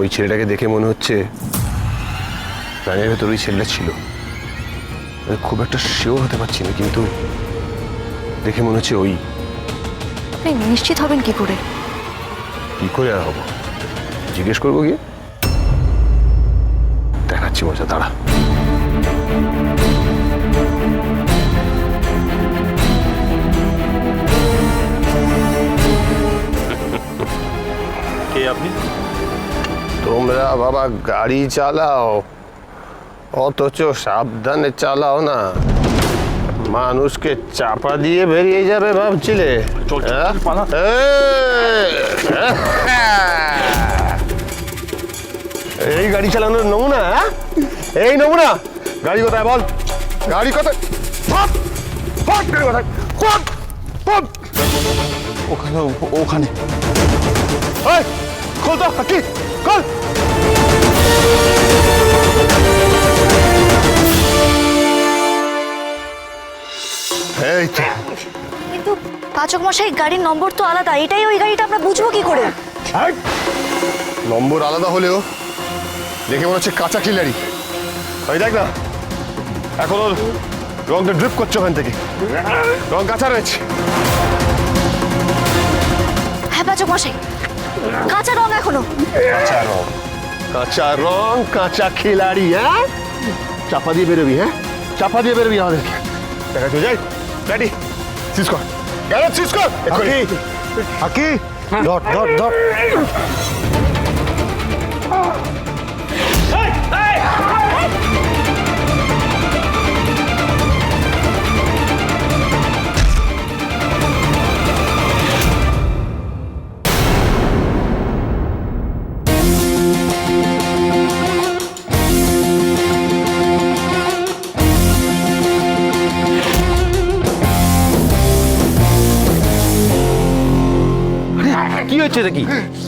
ওই ছেলেটাকে দেখে মনে হচ্ছে প্রাণের ভেতর ওই ছেলেটা ছিল। খুব একটা শিওর হতে পারছি না কিন্তু দেখে মনে হচ্ছে ওই। আপনি নিশ্চিত হবেন কি করে? কি করে আর হব? জিজ্ঞেস করব গিয়ে? দেখাচ্ছি মজা দাঁড়া। কে আপনি? তোমরা বাবা গাড়ি চালাও অথচ সাবধানে চালাও না। মানুষকে চাপা দিয়ে বেরিয়ে যাবে ভাবছিলে? চল, হ্যাঁ? এই, গাড়ি চালানোর নমুনা হ্যাঁ? এই নমুনা। গাড়ি কোথায় বল? গাড়ি কোথায়! ওখানে ওখানে। খোল তো কি খোল। এই তো। কিন্তু পাচক মশাই গাড়ির নম্বর তো আলাদা এটাই ওই গাড়িটা আমরা বুঝব কি করে? নম্বর আলাদা হলেও দেখে মনে হচ্ছে কাঁচা কিলারি ওই দেখ না এখন ওর রংটা ড্রিপ করছে ওখান থেকে। রং কাঁচা রয়েছে। হ্যাঁ পাচক মশাই কাঁচা রং এখনও। কাঁচা রং। কাঁচা রং কাঁচা খিলাড়ি হ্যাঁ? চাপা দিয়ে বেরোবি হ্যাঁ? চাপা দিয়ে বেরোবি আমাদেরকে দেখা তো যাই। রেডি সিজ কর। গ্যারেজ সিজ কর। এক্ষুনি। আকি ধর ধর ধর। হচ্ছে দেখি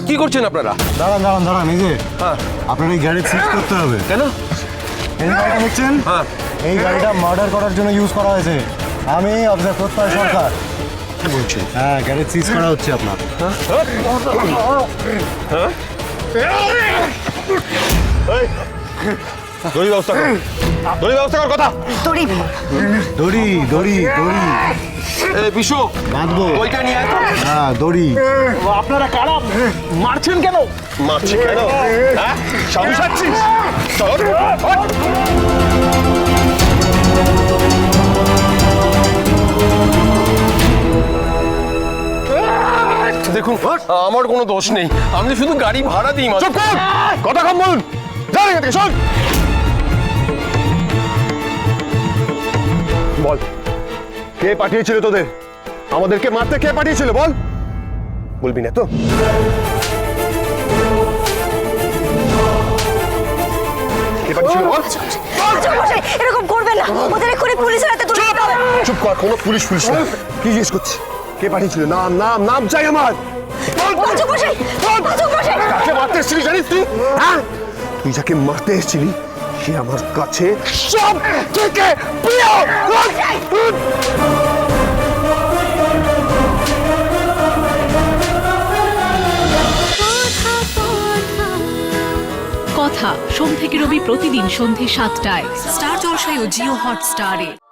কি? করছেন আপনারা? দাঁড়ান দাঁড়ান দাঁড়ান এই যে আপনার এই গাড়ি সিট করতে হবে। কেন? এই গাড়িটা দেখছেন? হ্যাঁ। এই গাড়িটা মার্ডার করার জন্য ইউজ করা হয়েছে। আমি অবজার্ভ প্রত্যয় সরকার। কি বলছেন? হ্যাঁ গাড়ি সিজ করা হচ্ছে আপনার। দড়ি ব্যবস্থা কর। দড়ি ব্যবস্থা কর কথা। তোরই দড়ি দড়ি দড়ি। এই বিশু বাঁধবো। ওইটা নিয়ে আয় তো। হ্যাঁ দড়ি। আপনারা কারা? মারছেন কেন? মারছি কেন? হ্যাঁ? সাধু সাচ্ছিস চল। দেখুন আমার কোনো দোষ নেই। আমি শুধু গাড়ি ভাড়া দিই চুপ কর। কথা কম বলুন। যা এখান থেকে শোন বল। কে পাঠিয়েছিল তোদের? আমাদেরকে মারতে কে পাঠিয়েছিল বল। বলবি না তো। এরকম না। ওদের হাতে তুলে চুপ। কর কোনো পুলিশ পুলিশ না। কি জিজ্ঞেস করছিস? কে পাঠিয়েছিল? নাম নাম নাম চাই আমার। কাকে মারতে এসেছিলি জানিস তুই? হ্যাঁ? তুই যাকে মারতে এসেছিলি সে আমার কাছে? সব থেকে প্রিয় কথা সোম থেকে রবি প্রতিদিন সন্ধে সাতটায়। স্টার জলসায় ও জিও হটস্টারে।